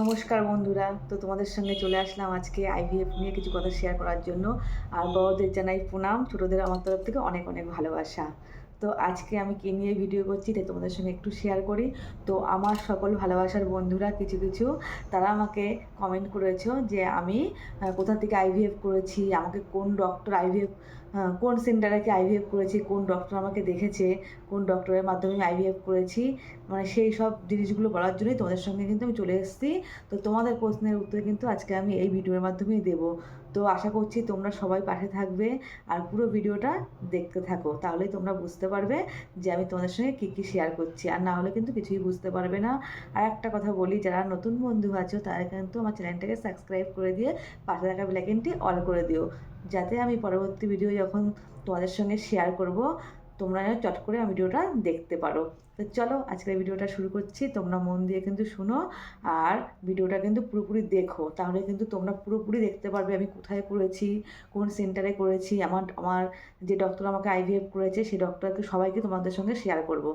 নমস্কার বন্ধুরা। তো তোমাদের সঙ্গে চলে আসলাম আজকে আইভিএফ নিয়ে কিছু কথা শেয়ার করার জন্য। আর বড়দের জানাই প্রণাম, ছোটোদের আমার তরফ থেকে অনেক অনেক ভালোবাসা। তো আজকে আমি কী নিয়ে ভিডিও করছি তাই তোমাদের সঙ্গে একটু শেয়ার করি। তো আমার সকল ভালোবাসার বন্ধুরা কিছু কিছু, তারা আমাকে কমেন্ট করেছ যে আমি কোথা থেকে আইভিএফ করেছি, আমাকে কোন ডক্টর আইভিএফ কোন সেন্টারে কি আইভিএফ করেছি, কোন ডক্টর আমাকে দেখেছে, কোন ডক্টরের মাধ্যমে আমি আইভিএফ করেছি মানে সেই সব জিনিসগুলো বলার জন্যই তোমাদের সঙ্গে কিন্তু আমি চলে এসেছি। তো তোমাদের প্রশ্নের উত্তর কিন্তু আজকে আমি এই ভিডিওর মাধ্যমেই দেবো। তো আশা করছি তোমরা সবাই পাশে থাকবে আর পুরো ভিডিওটা দেখতে থাকো। তাহলেই তোমরা বুঝতে পারবে যে আমি তোমাদের সঙ্গে কী কী শেয়ার করছি। আর না হলে কিন্তু কিছুই বুঝতে পারবে না। আর একটা কথা বলি, যারা নতুন বন্ধু আছো, তারা কিন্তু আমার চ্যানেলটাকে সাবস্ক্রাইব করে দিয়ে পাশে থাকা বেলাইকেনটি অল করে দিও। যাতে আমি পরবর্তী ভিডিও যখন তোমাদের সঙ্গে শেয়ার করব, তোমরা যেন চট করে ভিডিওটা দেখতে পারো। তো চলো, আজকের ভিডিওটা শুরু করছি। তোমরা মন দিয়ে কিন্তু শুনো আর ভিডিওটা কিন্তু পুরোপুরি দেখো। তাহলে কিন্তু তোমরা পুরোপুরি দেখতে পারবে আমি কোথায় করেছি, কোন সেন্টারে করেছি, আমার আমার যে ডক্টর আমাকে আইভিএফ করেছে, সেই ডক্টরকে সবাইকে তোমাদের সঙ্গে শেয়ার করব।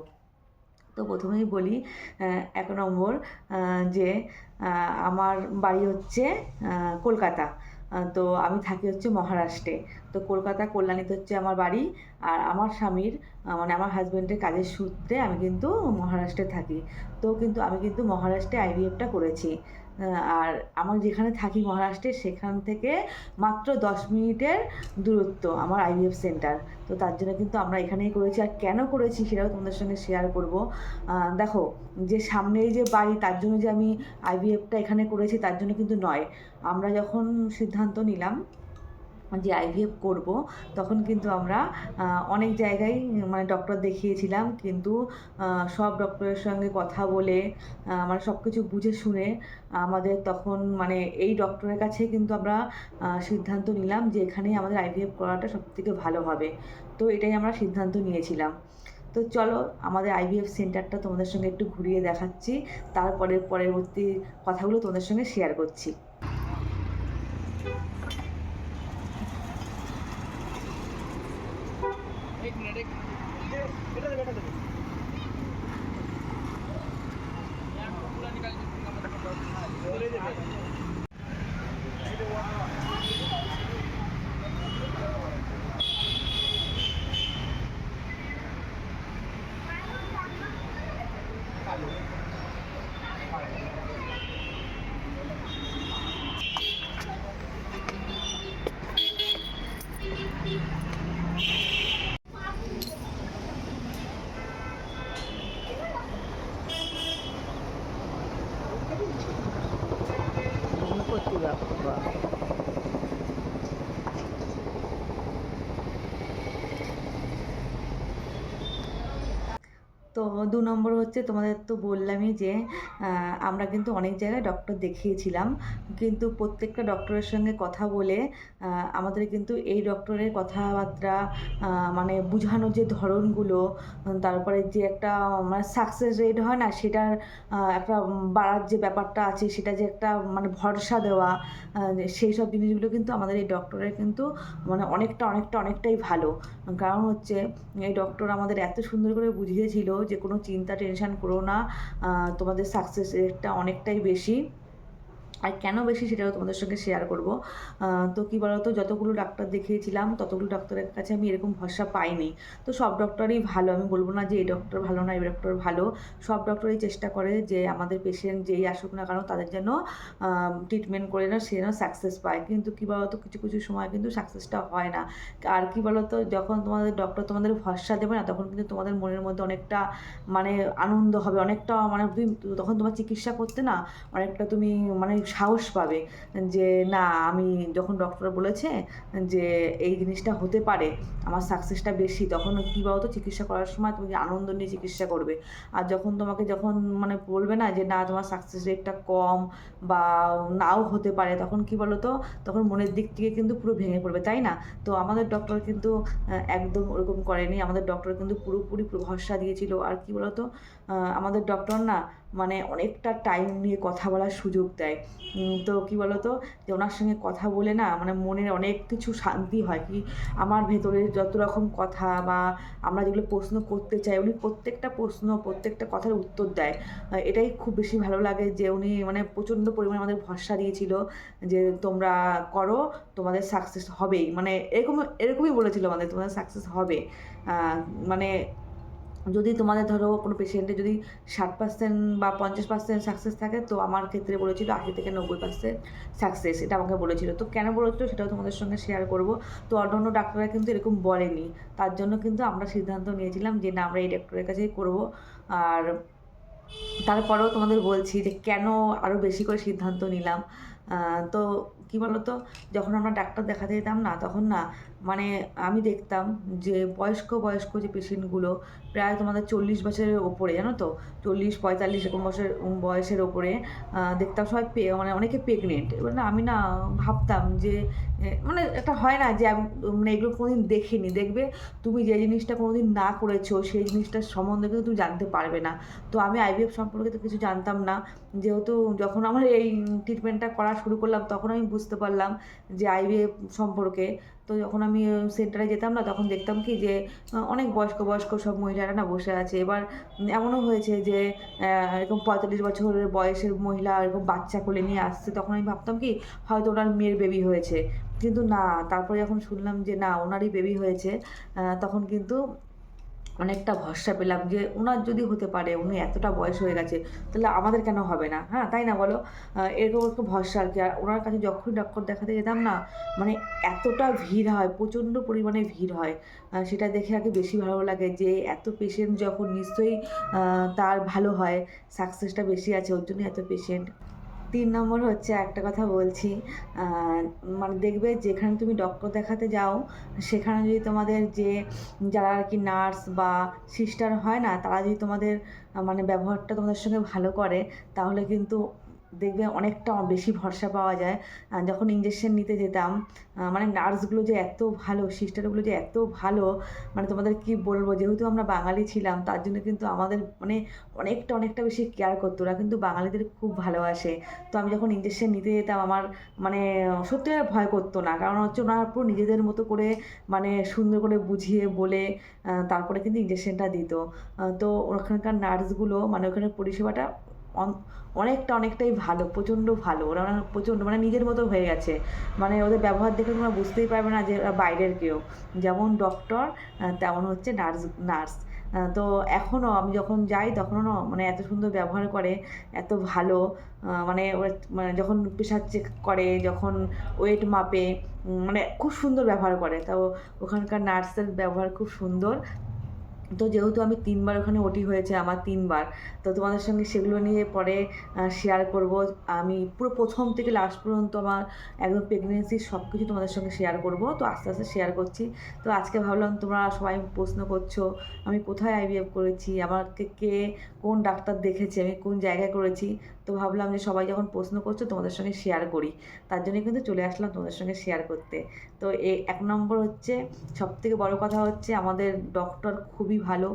তো প্রথমেই বলি এক নম্বর যে আমার বাড়ি হচ্ছে কলকাতা। তো আমি থাকি হচ্ছে মহারাষ্ট্রে। তো কলকাতা কল্যাণীতে হচ্ছে আমার বাড়ি আর আমার স্বামীর মানে আমার হাজব্যান্ডের কাজের সূত্রে আমি কিন্তু মহারাষ্ট্রে থাকি। তো কিন্তু আমি কিন্তু মহারাষ্ট্রে আইভিএফটা করেছি। আর আমার যেখানে থাকি মহারাষ্ট্রে, সেখান থেকে মাত্র দশ মিনিটের দূরত্ব আমার আইভিএফ সেন্টার তো তার জন্য কিন্তু আমরা এখানেই করেছি। আর কেন করেছি সেটাও তোমাদের সঙ্গে শেয়ার করব। দেখো, যে সামনেই যে বাড়ি, তার জন্য যে আমি আইভিএফটা এখানে করেছি, তার জন্য কিন্তু নয়। আমরা যখন সিদ্ধান্ত নিলাম যে আইভিএফ করব, তখন কিন্তু আমরা অনেক জায়গায় মানে ডক্টর দেখিয়েছিলাম, কিন্তু সব ডক্টরের সঙ্গে কথা বলে মানে সব কিছু বুঝে শুনে, আমাদের তখন মানে এই ডক্টরের কাছে কিন্তু আমরা সিদ্ধান্ত নিলাম যে এখানেই আমাদের আইভিএফ করাটা সবথেকে ভালো হবে। তো এটাই আমরা সিদ্ধান্ত নিয়েছিলাম। তো চলো, আমাদের আইভিএফ সেন্টারটা তোমাদের সঙ্গে একটু ঘুরিয়ে দেখাচ্ছি তারপরে পরবর্তী কথাগুলো তোমাদের সঙ্গে শেয়ার করছি। 是的，好吧？তো দু নম্বর হচ্ছে তোমাদের তো বললামই যে আমরা কিন্তু অনেক জায়গায় ডক্টর দেখিয়েছিলাম। কিন্তু প্রত্যেকটা ডক্টরের সঙ্গে কথা বলে আমাদের কিন্তু এই ডক্টরের কথাবার্তা মানে বোঝানোর যে ধরনগুলো, তারপরে যে একটা মানে সাকসেস রেট হয় না, সেটার একটা বাড়ার যে ব্যাপারটা আছে, সেটা যে একটা মানে ভরসা দেওয়া সেই সব জিনিসগুলো কিন্তু আমাদের এই ডক্টরের কিন্তু মানে অনেকটা অনেকটা, অনেকটাই ভালো। কারণ হচ্ছে, এই ডক্টর আমাদের এত সুন্দর করে বুঝিয়েছিল যে কোনো চিন্তা টেনশন করো না। তোমাদের সাকসেস রেটটা অনেকটাই বেশি। আর কেন বেশি সেটাও তোমাদের সঙ্গে শেয়ার করব। তো কী বলতো, যতগুলো ডাক্তার দেখিয়েছিলাম, ততগুলো ডাক্তারের কাছে আমি এরকম ভরসা পাইনি। তো সব ডক্টরই ভালো, আমি বলব না যে এই ডক্টর ভালো না, এই ডক্টর ভালো। সব ডক্টরই চেষ্টা করে যে আমাদের পেশেন্ট যেই আসুক না কেন, তাদের যেন ট্রিটমেন্ট করে না সে যেন সাকসেস পায়। কিন্তু কী বলতো, কিছু কিছু সময় কিন্তু সাকসেসটা হয় না। আর কী বলতো, যখন তোমাদের ডক্টর তোমাদের ভরসা দেবে না, তখন কিন্তু তোমাদের মনের মধ্যে অনেকটা মানে আনন্দ হবে। অনেকটা মানে তুমি, তখন তোমার চিকিৎসা করতে না, অনেকটা তুমি মানে সাহস পাবে যে, না, আমি যখন ডক্টর বলেছে যে, এই জিনিসটা হতে পারে, আমার সাকসেসটা বেশি, তখন কী বলতো, চিকিৎসা করার সময় তুমি আনন্দ নিয়ে চিকিৎসা করবে। আর যখন তোমাকে যখন মানে বলবে না যে, না, তোমার সাকসেস রেটটা কম বা নাও হতে পারে, তখন কি বলতো, তখন মনের দিক থেকে কিন্তু পুরো ভেঙে পড়বে, তাই না? তো আমাদের ডক্টর কিন্তু একদম ওরকম করেনি। আমাদের ডক্টর কিন্তু পুরোপুরি ভরসা দিয়েছিল। আর কি বলতো আমাদের ডক্টর না মানে অনেকটা টাইম নিয়ে কথা বলার সুযোগ দেয়। তো কি বলতো? যে ওনার সঙ্গে কথা বলে না মানে মনের অনেক কিছু শান্তি হয় কি আমার ভেতরে যত রকম কথা বা আমরা যেগুলো প্রশ্ন করতে চাই, উনি প্রত্যেকটা প্রশ্ন, প্রত্যেকটা কথার উত্তর দেয়। এটাই খুব বেশি ভালো লাগে যে উনি মানে প্রচণ্ড পরিমাণে আমাদের ভরসা দিয়েছিল যে তোমরা করো, তোমাদের সাকসেস হবেই। মানে এরকম এরকমই বলেছিল আমাদের, তোমাদের সাকসেস হবে। মানে যদি তোমাদের ধরো কোনো পেশেন্টে যদি ষাট পার্সেন্ট বা পঞ্চাশ পার্সেন্ট সাকসেস থাকে, তো আমার ক্ষেত্রে বলেছিল আশি থেকে নব্বই পার্সেন্ট সাকসেস এটা আমাকে বলেছিল। তো কেন বলেছিল সেটাও তোমাদের সঙ্গে শেয়ার করব। তো অন্য ডাক্তাররা কিন্তু এরকম বলেনি। তার জন্য কিন্তু আমরা সিদ্ধান্ত নিয়েছিলাম যে না, আমরা এই ডাক্তারের কাছেই করব। আর তারপরেও তোমাদের বলছি যে কেন আরও বেশি করে সিদ্ধান্ত নিলাম। তো কী বলতো? যখন আমরা ডাক্তার দেখাতে যেতাম না, তখন না মানে আমি দেখতাম যে বয়স্ক বয়স্ক যে পেশেন্টগুলো প্রায় তোমাদের চল্লিশ বছরের ওপরে, জানো তো? চল্লিশ, পঁয়তাল্লিশ এরকম বছর বয়সের ওপরে দেখতাম সবাই পে- মানে অনেকে প্রেগনেন্ট এবার না, আমি না ভাবতাম যে মানে একটা হয় না যে মানে এগুলো কোনোদিন দেখিনি। দেখবে তুমি যে জিনিসটা কোনোদিন না করেছ, সেই জিনিসটার সম্বন্ধে কিন্তু তুমি জানতে পারবে না। তো আমি আইভিএফ সম্পর্কে তো কিছু জানতাম না। যেহেতু যখন আমার এই ট্রিটমেন্টটা করা শুরু করলাম, তখন আমি বুঝতে পারলাম যে আইভিএফ সম্পর্কে। তো যখন আমি সেন্টারে যেতাম না, তখন দেখতাম কি যে অনেক বয়স্ক বয়স্ক সব মহিলারা না বসে আছে। এবার এমনও হয়েছে যে এরকম পঁয়তাল্লিশ বছরের বয়সের মহিলা এরকম বাচ্চা কোলে নিয়ে আসছে, তখন আমি ভাবতাম কি, হয়তো ওনার মেয়ের বেবি হয়েছে। কিন্তু না, তারপরে যখন শুনলাম যে না, ওনারই বেবি হয়েছে তখন কিন্তু অনেকটা ভরসা পেলাম যে ওনার যদি হতে পারে, উনি এতটা বয়স হয়ে গেছে, তাহলে আমাদের কেন হবে না? হ্যাঁ তাই না বলো? এরকম একটু ভরসা আর কি। আর ওনার কাছে যখনই ডক্টর দেখাতে যেতাম না মানে এতটা ভিড় হয়, প্রচণ্ড পরিমাণে ভিড় হয় সেটা দেখে আগে বেশি ভালো লাগে যে এত পেশেন্ট যখন নিশ্চয়ই তার ভালো হয় সাকসেসটা বেশি আছে, ওর জন্য এত পেশেন্ট তিন নম্বর হচ্ছে একটা কথা বলছি মানে দেখবে যেখানে তুমি ডক্টর দেখাতে যাও, সেখানে যদি তোমাদের যে যারা আর কি নার্স বা সিস্টার হয় না, তারা যদি তোমাদের মানে ব্যবহারটা তোমাদের সঙ্গে ভালো করে, তাহলে কিন্তু দেখবে অনেকটা বেশি ভরসা পাওয়া যায়। যখন ইঞ্জেকশন নিতে যেতাম মানে নার্সগুলো যে এত ভালো সিস্টারগুলো যে এত ভালো মানে তোমাদের কি বলব? যেহেতু আমরা বাঙালি ছিলাম, তার জন্য কিন্তু আমাদের মানে অনেকটা অনেকটা বেশি কেয়ার করতো। ওরা কিন্তু বাঙালিদের খুব ভালোবাসে। তো আমি যখন ইঞ্জেকশন নিতে যেতাম, আমার মানে সত্যি ভয় করতো না। কারণ হচ্ছে ওনারা পুরো নিজেদের মতো করে মানে সুন্দর করে বুঝিয়ে বলে তারপরে কিন্তু ইঞ্জেকশনটা দিত। তো ওখানকার নার্সগুলো মানে ওখানে পরিষেবাটা অনেকটা, অনেকটাই ভালো, প্রচণ্ড ভালো। ওরা প্রচণ্ড মানে নিজের মতো হয়ে গেছে। মানে ওদের ব্যবহার দেখে তোমরা বুঝতেই পারবে না যে বাইরের কেউ। যেমন ডক্টর তেমন হচ্ছে নার্স নার্স তো এখনও আমি যখন যাই, তখনও মানে এত সুন্দর ব্যবহার করে, এত ভালো মানে মানে যখন প্রেশার চেক করে, যখন ওয়েট মাপে মানে খুব সুন্দর ব্যবহার করে। তো ওখানকার নার্সের ব্যবহার খুব সুন্দর। তো যেহেতু আমি তিনবার ওখানে ওটি হয়েছে, আমার তিনবার, তো তোমাদের সঙ্গে সেগুলো নিয়ে পরে শেয়ার করব। আমি পুরো প্রথম থেকে লাস্ট পর্যন্ত আমার একদম প্রেগনেন্সি সব কিছু তোমাদের সঙ্গে শেয়ার করব। তো আস্তে আস্তে শেয়ার করছি। তো আজকে ভাবলাম তোমরা সবাই প্রশ্ন করছ, আমি কোথায় আইভিএফ করেছি, আমাকে কে কোন ডাক্তার দেখেছে, আমি কোন জায়গায় করেছি তো ভাবলাম যে সবাই যখন প্রশ্ন করছ তোমাদের সঙ্গে শেয়ার করি। তার জন্য কিন্তু চলে আসলাম তোমাদের সঙ্গে শেয়ার করতে। তো এ, এক নম্বর হচ্ছে সব থেকে বড় কথা হচ্ছে আমাদের ডক্টর খুবই ভালো।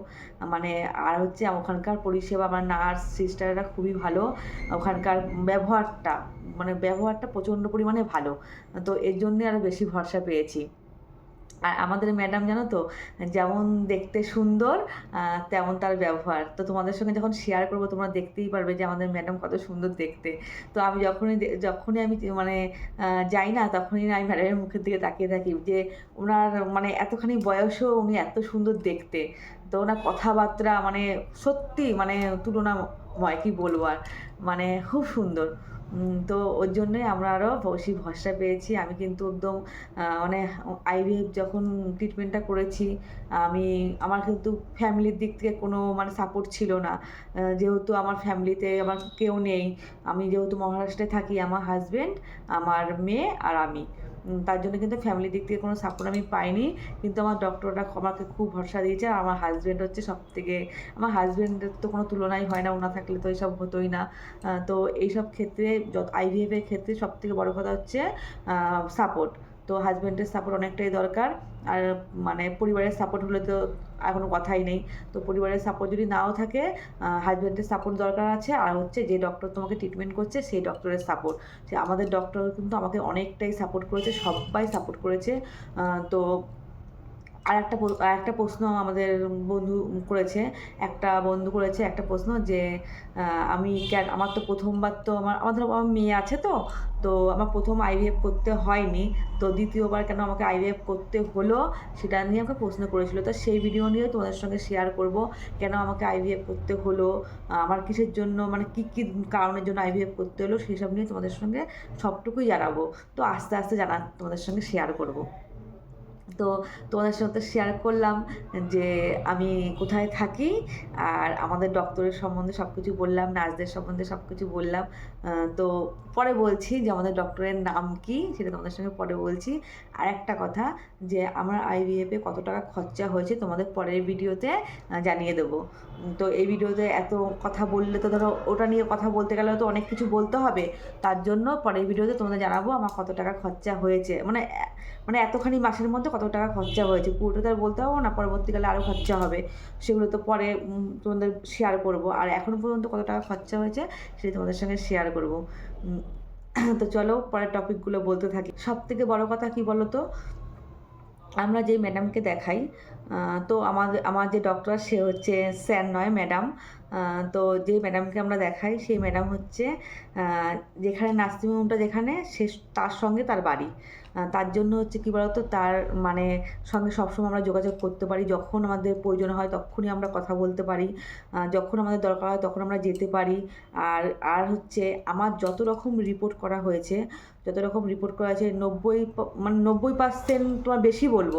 মানে আর হচ্ছে ওখানকার পরিষেবা, আমার নার্স সিস্টাররা খুবই ভালো। ওখানকার ব্যবহারটা মানে ব্যবহারটা প্রচণ্ড পরিমাণে ভালো। তো এর জন্যে আরও বেশি ভরসা পেয়েছি। আর আমাদের ম্যাডাম জানো তো, যেমন দেখতে সুন্দর তেমন তার ব্যবহার। তো তোমাদের সঙ্গে যখন শেয়ার করব, তোমরা দেখতেই পারবে যে আমাদের ম্যাডাম কত সুন্দর দেখতে। তো আমি যখনই যখনই আমি মানে যাই না, তখনই আমি ম্যাডামের মুখের দিকে তাকিয়ে থাকি যে ওনার মানে এতখানি বয়সও উনি এত সুন্দর দেখতে। তো ওনার কথাবার্তা মানে সত্যি মানে তুলনাময়, কি বলব আর মানে খুব সুন্দর। তো ওর জন্যই আমরা আরও বেশি ভরসা পেয়েছি। আমি কিন্তু একদম মানে আইভিএফ যখন ট্রিটমেন্টটা করেছি, আমি, আমার কিন্তু ফ্যামিলির দিক থেকে কোনো মানে সাপোর্ট ছিল না। যেহেতু আমার ফ্যামিলিতে আমার কেউ নেই, আমি যেহেতু মহারাষ্ট্রে থাকি, আমার হাজব্যান্ড আমার মেয়ে আর আমি। তার জন্য কিন্তু ফ্যামিলির দিক থেকে কোনো সাপোর্ট আমি পাইনি। কিন্তু আমার ডক্টররা আমাকে খুব ভরসা দিয়েছে। আর আমার হাজব্যান্ড হচ্ছে সব থেকে আমার হাজব্যান্ডের তো কোনো তুলনাই হয় না। ওনা থাকলে তো এইসব হতোই না। তো এইসব ক্ষেত্রে, যত আইভিএফের ক্ষেত্রে সব থেকে বড় কথা হচ্ছে সাপোর্ট তো হাজব্যান্ডের সাপোর্ট অনেকটাই দরকার। আর মানে পরিবারের সাপোর্ট হলে তো আর কোনো কথাই নেই। তো পরিবারের সাপোর্ট যদি নাও থাকে হাজব্যান্ডের সাপোর্ট দরকার আছে। আর হচ্ছে যে ডক্টর তোমাকে ট্রিটমেন্ট করছে, সেই ডক্টরের সাপোর্ট আমাদের ডক্টর কিন্তু আমাকে অনেকটাই সাপোর্ট করেছে, সবাই সাপোর্ট করেছে। তো আর একটা আর একটা প্রশ্ন আমাদের বন্ধু করেছে, একটা বন্ধু করেছে একটা প্রশ্ন যে আমি কেন আমার তো প্রথমবার তো আমার আমাদের আমার মেয়ে আছে তো তো আমার প্রথম আইভিএফ করতে হয়নি, তো দ্বিতীয়বার কেন আমাকে আইভিএফ করতে হলো সেটা নিয়ে আমাকে প্রশ্ন করেছিল। তো সেই ভিডিও নিয়ে তোমাদের সঙ্গে শেয়ার করব, কেন আমাকে আইভিএফ করতে হলো, আমার কিসের জন্য মানে কী কী কারণের জন্য আইভিএফ করতে হলো সেই সব নিয়ে তোমাদের সঙ্গে সবটুকুই জানাব। তো আস্তে আস্তে জানা তোমাদের সঙ্গে শেয়ার করব। তো তোমাদের সাথে শেয়ার করলাম যে আমি কোথায় থাকি আর আমাদের ডক্টরের সম্বন্ধে সব কিছু বললাম নার্সদের সম্বন্ধে সব কিছু বললাম তো পরে বলছি যে আমাদের ডক্টরের নাম কি সেটা তোমাদের সঙ্গে পরে বলছি। আর একটা কথা যে আমার আইভিএফে কত টাকা খরচা হয়েছে তোমাদের পরের ভিডিওতে জানিয়ে দেবো। তো এই ভিডিওতে এত কথা বললে তো ধরো ওটা নিয়ে কথা বলতে গেলে তো অনেক কিছু বলতে হবে। তার জন্য পরের ভিডিওতে তোমাদের জানাব আমার কত টাকা খরচা হয়েছে। মানে মানে এতখানি মাসের মধ্যে কত টাকা খরচা হয়েছে? পুরোটা তো আর বলতে পারব না, পরবর্তীকালে আরও খরচা হবে। সেগুলো তো পরে তোমাদের শেয়ার করব। আর এখন পর্যন্ত কত টাকা খরচা হয়েছে, সেটা তোমাদের সঙ্গে শেয়ার করব। তো চলো পরের টপিকগুলো বলতে থাকি। সব থেকে বড় কথা কি বলো তো আমরা যেই ম্যাডামকে দেখাই তো আমাদের আমার যে ডক্টর সে হচ্ছে স্যার নয় ম্যাডাম তো যে ম্যাডামকে আমরা দেখাই, সেই ম্যাডাম হচ্ছে যেখানে নার্সিংহোমটা যেখানে, সে তার সঙ্গে তার বাড়ি। তার জন্য হচ্ছে কী বলতো? তার মানে সঙ্গে সবসময় আমরা যোগাযোগ করতে পারি। যখন আমাদের প্রয়োজন হয় তখনই আমরা কথা বলতে পারি। যখন আমাদের দরকার হয় তখন আমরা যেতে পারি। আর আর হচ্ছে আমার যত রকম রিপোর্ট করা হয়েছে, যত রকম রিপোর্ট করা হয়েছে, নব্বই মানে নব্বই পার্সেন্ট তোমার বেশি বলব।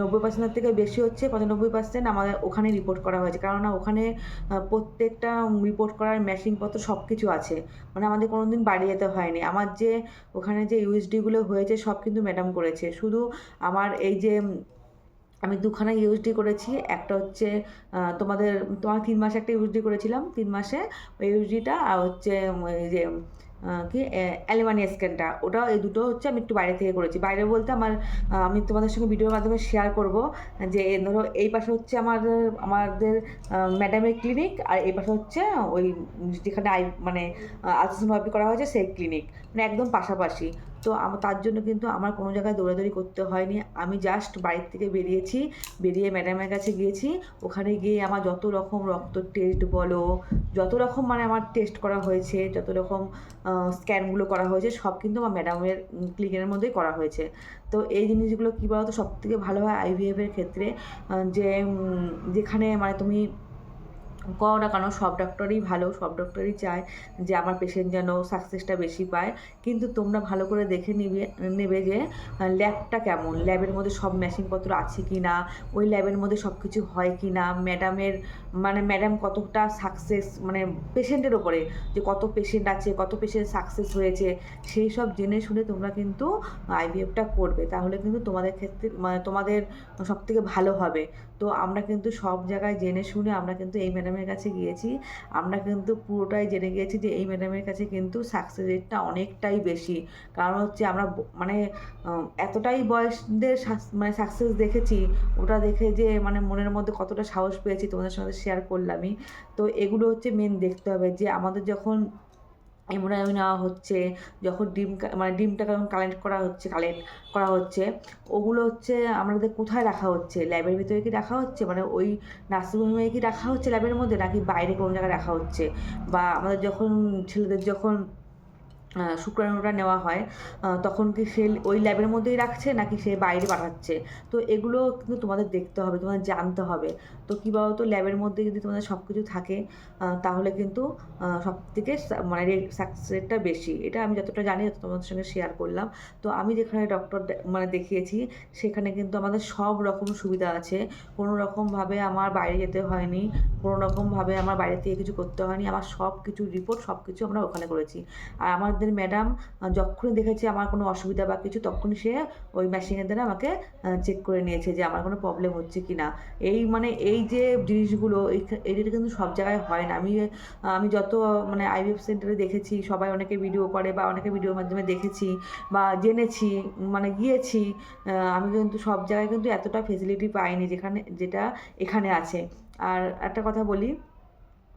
নব্বই পার্সেন্টের থেকে বেশি হচ্ছে পঁচানব্বই পার্সেন্ট আমাদের ওখানে রিপোর্ট করা হয়েছে। কেননা ওখানে প্রত্যেকটা রিপোর্ট করার মেশিনপত্র সব কিছু আছে। মানে আমাদের কোনো দিন বাড়ি যেতে হয়নি। আমার যে ওখানে যে ইউএসডিগুলো হয়েছে সব কিন্তু ম্যাডাম করেছে। শুধু আমার এই যে আমি দুখানা ইউএসডি করেছি, একটা হচ্ছে তোমাদের, তোমার তিন মাসে একটা ইউএসডি করেছিলাম, তিন মাসে। ওই ইউএসডিটা আর হচ্ছে এই যে কি অ্যালিমানি স্ক্যানটা ওটা এই দুটো হচ্ছে আমি একটু বাইরে থেকে করেছি। বাইরে বলতে আমার আমি তোমাদের সঙ্গে ভিডিওর মাধ্যমে শেয়ার করব, যে, ধরো, এই পাশে হচ্ছে আমাদের আমাদের ম্যাডামের ক্লিনিক আর এই পাশে হচ্ছে, ওই, যেখানে আই মানে আলট্রাসোনোগ্রাফি করা হয়েছে, সেই ক্লিনিক মানে একদম পাশাপাশি। তো তার জন্য কিন্তু আমার কোনো জায়গায় দৌড়াদৌড়ি করতে হয়নি। আমি জাস্ট বাড়ির থেকে বেরিয়েছি, বেরিয়ে ম্যাডামের কাছে গিয়েছি। ওখানে গিয়ে আমার যত রকম রক্ত টেস্ট বলো, যত রকম মানে আমার টেস্ট করা হয়েছে, যত রকম স্ক্যানগুলো করা হয়েছে, সব কিন্তু আমার ম্যাডামের ক্লিনিকের মধ্যেই করা হয়েছে। তো এই জিনিসগুলো কী বলতো সব থেকে ভালো হয় আইভিএফের ক্ষেত্রে যে যেখানে মানে তুমি করো না কেন সব ডক্টরই ভালো, সব ডক্টরই চায় যে আমার পেশেন্ট যেন সাকসেসটা বেশি পায়। কিন্তু তোমরা ভালো করে দেখে নিবে, নেবে যে ল্যাবটা কেমন? ল্যাবের মধ্যে সব মেশিনপত্র আছে কি না ওই ল্যাবের মধ্যে সব কিছু হয় কি না ম্যাডামের মানে ম্যাডাম কতটা সাকসেস মানে পেশেন্টের ওপরে যে কত পেশেন্ট আছে, কত পেশেন্ট সাকসেস হয়েছে, সেই সব জেনে শুনে তোমরা কিন্তু আইভিএফটা করবে। তাহলে কিন্তু তোমাদের ক্ষেত্রে মানে তোমাদের সব থেকে ভালো হবে। তো আমরা কিন্তু সব জায়গায় জেনে শুনে আমরা কিন্তু এই ম্যাডামের কাছে গিয়েছি। আমরা কিন্তু পুরোটাই জেনে গিয়েছি যে এই ম্যাডামের কাছে কিন্তু সাকসেস রেটটা অনেকটাই বেশি। কারণ হচ্ছে আমরা মানে এতটাই বয়সদের মানে সাকসেস দেখেছি, ওটা দেখে যে মানে মনের মধ্যে কতটা সাহস পেয়েছি তোমাদের সঙ্গে শেয়ার করলামই। তো এগুলো হচ্ছে মেন দেখতে হবে যে আমাদের যখন এমব্রয়ডারি নেওয়া হচ্ছে, যখন ডিম মানে ডিমটা যখন কালেক্ট করা হচ্ছে কালেক্ট করা হচ্ছে, ওগুলো হচ্ছে আমাদের কোথায় রাখা হচ্ছে? ল্যাবের ভিতরে কি রাখা হচ্ছে? মানে ওই নার্সিংহোমে কি রাখা হচ্ছে ল্যাবের মধ্যে, নাকি বাইরে কোনো জায়গায় রাখা হচ্ছে? বা আমাদের যখন ছেলেদের যখন শুক্রাণুটা নেওয়া হয়। তখন কি সে ওই ল্যাবের মধ্যেই রাখছে নাকি সে বাইরে পাঠাচ্ছে? তো এগুলো কিন্তু তোমাদের দেখতে হবে, তোমাদের জানতে হবে। তো কী বলতো ল্যাবের মধ্যে যদি তোমাদের সব কিছু থাকে তাহলে কিন্তু সব থেকে মানে সাকসেস রেটটা বেশি। এটা আমি যতটা জানি, তত তোমাদের সঙ্গে শেয়ার করলাম। তো আমি যেখানে ডক্টর মানে দেখিয়েছি, সেখানে কিন্তু আমাদের সব রকম সুবিধা আছে। কোনো রকমভাবে আমার বাইরে যেতে হয়নি, কোনো রকমভাবে আমার বাইরে থেকে কিছু করতে হয়নি। আমার সব কিছু রিপোর্ট সব কিছু আমরা ওখানে করেছি। আর আমাদের ম্যাডাম যখনই দেখেছে আমার কোনো অসুবিধা বা কিছু, তখনই সে ওই মেশিনের দ্বারা আমাকে চেক করে নিয়েছে যে আমার কোনো প্রবলেম হচ্ছে কি না এই মানে এই যে জিনিসগুলো এটা কিন্তু সব জায়গায় হয় না। আমি আমি যত মানে আইভিএফ সেন্টারে দেখেছি, সবাই অনেকে ভিডিও করে বা অনেকে ভিডিওর মাধ্যমে দেখেছি বা জেনেছি মানে গিয়েছি আমি কিন্তু সব জায়গায় কিন্তু এতটা ফেসিলিটি পাইনি যেখানে, যেটা এখানে আছে। আর একটা কথা বলি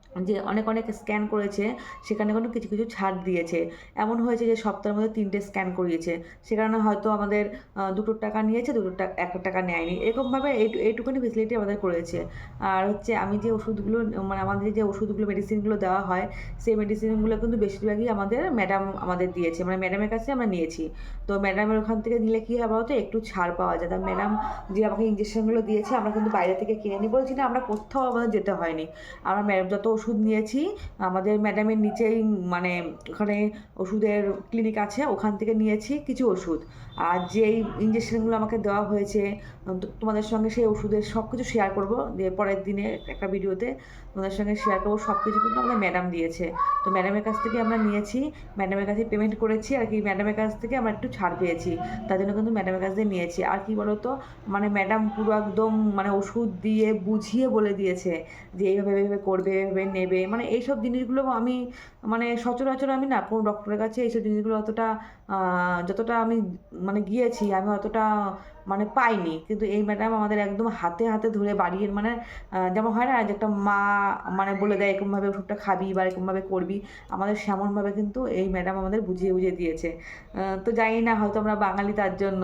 যে অনেক অনেক স্ক্যান করেছে সেখানে কোনো কিছু কিছু ছাড় দিয়েছে। এমন হয়েছে যে সপ্তাহের মধ্যে তিনটে স্ক্যান করিয়েছে। সেখানে হয়তো আমাদের আহ, দুটো টাকা নিয়েছে দুটো টাকা এক টাকা নেয়নি। এরকমভাবে এই এইটুকুনি ফেসিলিটি আমাদের করেছে। আর হচ্ছে আমি যে ওষুধগুলো মানে আমাদের যে ওষুধগুলো মেডিসিনগুলো দেওয়া হয় সেই মেডিসিনগুলো কিন্তু বেশিরভাগই আমাদের ম্যাডাম আমাদের দিয়েছে। মানে ম্যাডামের কাছে আমরা নিয়েছি। তো ম্যাডামের ওখান থেকে নিলে কী হয় বলতো? একটু ছাড় পাওয়া যায়। তা ম্যাডাম যে আমাকে ইঞ্জেকশনগুলো দিয়েছে আমরা কিন্তু বাইরে থেকে কিনে নিই বলছি না আমরা কোথাও আমাদের যেতে হয়নি। আমরা ম্যাডাম যত ওষুধ নিয়েছি। আমাদের ম্যাডামের নিচেই মানে ওখানে ওষুধের ক্লিনিক আছে, ওখান থেকে নিয়েছি কিছু ওষুধ। আর যেই ইঞ্জেকশনগুলো আমাকে দেওয়া হয়েছে তোমাদের সঙ্গে সেই ওষুধের সব কিছু শেয়ার করব। পরের দিনে একটা ভিডিওতে তোমাদের সঙ্গে শেয়ার করব সব কিছু কিন্তু আমাদের ম্যাডাম দিয়েছে। তো ম্যাডামের কাছ থেকে আমরা নিয়েছি ম্যাডামের কাছে পেমেন্ট করেছি, আর কি ম্যাডামের কাছ থেকে আমরা একটু ছাড় পেয়েছি। তার জন্য কিন্তু ম্যাডামের কাছ থেকে নিয়েছি। আর কি বলতো মানে ম্যাডাম পুরো একদম মানে ওষুধ দিয়ে বুঝিয়ে বলে দিয়েছে যে এইভাবে এইভাবে করবে, এইভাবে নেবে। মানে এইসব জিনিসগুলো আমি মানে সচরাচর আমি না কোনো ডক্টরের কাছে এইসব জিনিসগুলো অতটা যতটা আমি মানে গিয়েছি, আমি অতটা মানে পাইনি। কিন্তু এই ম্যাডাম আমাদের একদম হাতে হাতে ধরে বাড়িয়ে মানে যেমন হয় না যে একটা মা মানে বলে দেয়, এরকমভাবে ওষুধটা খাবি বা এরকমভাবে করবি। আমাদের সেমনভাবে কিন্তু এই ম্যাডাম আমাদের বুঝিয়ে বুঝিয়ে দিয়েছে। তো জানি না, হয়তো আমরা বাঙালি তার জন্য।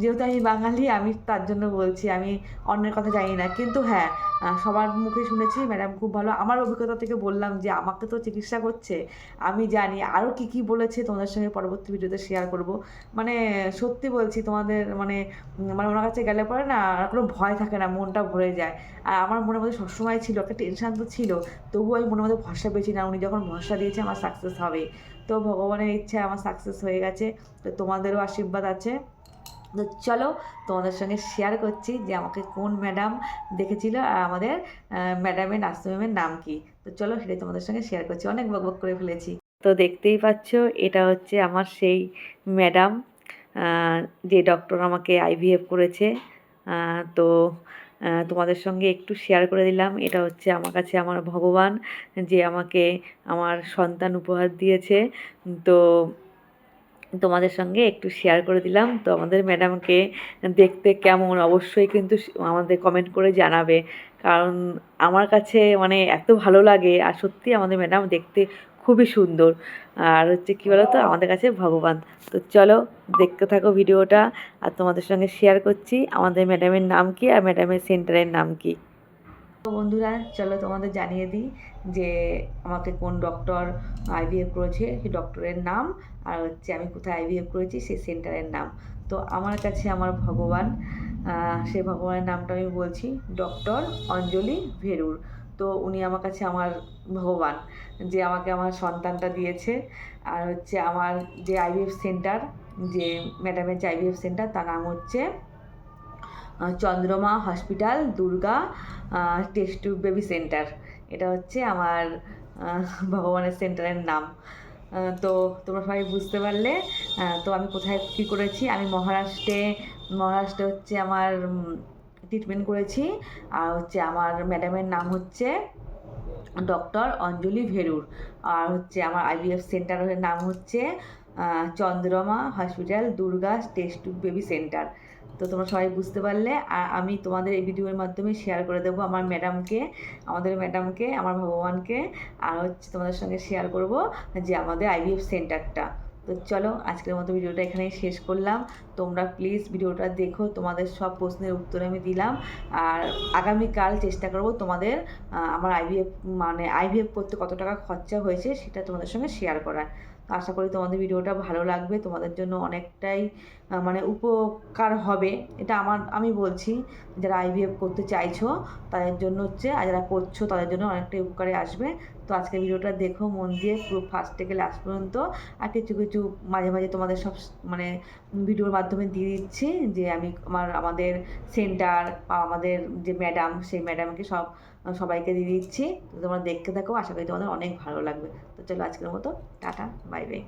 যেহেতু আমি বাঙালি, আমি তার জন্য বলছি, আমি অন্যের কথা জানি না। কিন্তু হ্যাঁ সবার মুখে শুনেছি ম্যাডাম খুব ভালো। আমার অভিজ্ঞতা থেকে বললাম যে আমাকে তো চিকিৎসা করছে, আমি জানি। আরও কী কী বলেছে তোমাদের সঙ্গে পরবর্তী ভিডিওতে শেয়ার করব। মানে সত্যি বলছি তোমাদের মানে মানে ওনার কাছে গেলে পরে না আর কোনো ভয় থাকে না, মনটা ভরে যায়। আর আমার মনের মধ্যে সবসময় ছিল, একটা টেনশন তো ছিল, তবুও আমি মনের মধ্যে ভরসা পেয়েছি না উনি যখন ভরসা দিয়েছে আমার সাকসেস হবে। তো ভগবানের ইচ্ছায় আমার সাকসেস হয়ে গেছে, তো তোমাদেরও আশীর্বাদ আছে। তো চলো তোমাদের সঙ্গে শেয়ার করছি যে আমাকে কোন ম্যাডাম দেখেছিল আর আমাদের ম্যাডামের নার্সিংহোমের নাম কি। তো চলো সেটাই তোমাদের সঙ্গে শেয়ার করছি। অনেক বক বক করে ফেলেছি। তো দেখতেই পাচ্ছ, এটা হচ্ছে আমার সেই ম্যাডাম যে ডক্টর আমাকে আইভিএফ করেছে। তো তোমাদের সঙ্গে একটু শেয়ার করে দিলাম। এটা হচ্ছে আমার কাছে আমার ভগবান, যে আমাকে আমার সন্তান উপহার দিয়েছে। তো, তোমাদের সঙ্গে একটু শেয়ার করে দিলাম। তো আমাদের ম্যাডামকে দেখতে কেমন? অবশ্যই কিন্তু আমাদের কমেন্ট করে জানাবে। কারণ আমার কাছে মানে এত ভালো লাগে, আর সত্যি আমাদের ম্যাডাম দেখতে খুবই সুন্দর। আর হচ্ছে কী বলো তো আমাদের কাছে ভগবান। তো চলো দেখতে থাকো ভিডিওটা। আর তোমাদের সঙ্গে শেয়ার করছি আমাদের ম্যাডামের নাম কি আর ম্যাডামের সেন্টারের নাম কি? তো বন্ধুরা, চলো তোমাদের জানিয়ে দিই যে আমাকে কোন ডক্টর আইভিএফ করেছে, সেই ডক্টরের নাম। আর হচ্ছে আমি কোথায় আইভিএফ করেছি, সেই সেন্টারের নাম। তো আমার কাছে আমার ভগবান সেই ভগবানের নামটা আমি বলছি ডক্টর অঞ্জলি ভেরুর। তো উনি আমার কাছে আমার ভগবান, যে আমাকে আমার সন্তানটা দিয়েছে। আর হচ্ছে আমার যে আইভিএফ সেন্টার, যে ম্যাডামের যে আইভিএফ সেন্টার, তার নাম হচ্ছে Chandrama hospital, Durga test baby centre. এটা হচ্ছে আমার ভগবানের সেন্টারের নাম। তো তোমরা সবাই বুঝতে পারলে তো আমি কোথায় কী করেছি? আমি মহারাষ্ট্রে মহারাষ্ট্রে হচ্ছে আমার ট্রিটমেন্ট করেছি। আর হচ্ছে আমার ম্যাডামের নাম হচ্ছে ডক্টর অঞ্জলি ভেরুর। আর হচ্ছে আমার আইভিএফ সেন্টারের নাম হচ্ছে Chandrama hospital Durga test baby centre তো তোমরা সবাই বুঝতে পারলে। আর আমি তোমাদের এই ভিডিওর মাধ্যমে শেয়ার করে দেবো আমার ম্যাডামকে আমাদের ম্যাডামকে আমার ভগবানকে। আর হচ্ছে তোমাদের সঙ্গে শেয়ার করব যে আমাদের আইভিএফ সেন্টারটা তো চলো আজকের মতো ভিডিওটা এখানেই শেষ করলাম। তোমরা প্লিজ ভিডিওটা দেখো, তোমাদের সব প্রশ্নের উত্তর আমি দিলাম। আর আগামীকাল চেষ্টা করব তোমাদের আমার আইভিএফ মানে আইভিএফ করতে কত টাকা খরচা হয়েছে সেটা তোমাদের সঙ্গে শেয়ার করার। আশা করি তোমাদের ভিডিওটা ভালো লাগবে, তোমাদের জন্য অনেকটাই মানে উপকার হবে। এটা আমার, আমি বলছি, যারা আইভিএফ করতে চাইছো, তাদের জন্য হচ্ছে, আর যারা করছ, তাদের জন্য অনেকটাই উপকারে আসবে। তো আজকের ভিডিওটা দেখো, মন দিয়ে পুরো ফার্স্ট থেকে লাস্ট পর্যন্ত। আর কিছু কিছু মাঝে মাঝে তোমাদের সব মানে ভিডিওর মাধ্যমে দিয়ে দিচ্ছি যে আমি আমার, আমাদের সেন্টার বা আমাদের যে ম্যাডাম, সেই ম্যাডামকে সব, সবাইকে দিয়ে দিচ্ছি। তোমরা দেখতে থাকো, আশা করি তোমাদের অনেক ভালো লাগবে। তো চলো আজকের মতো, টাটা, বাই বাই।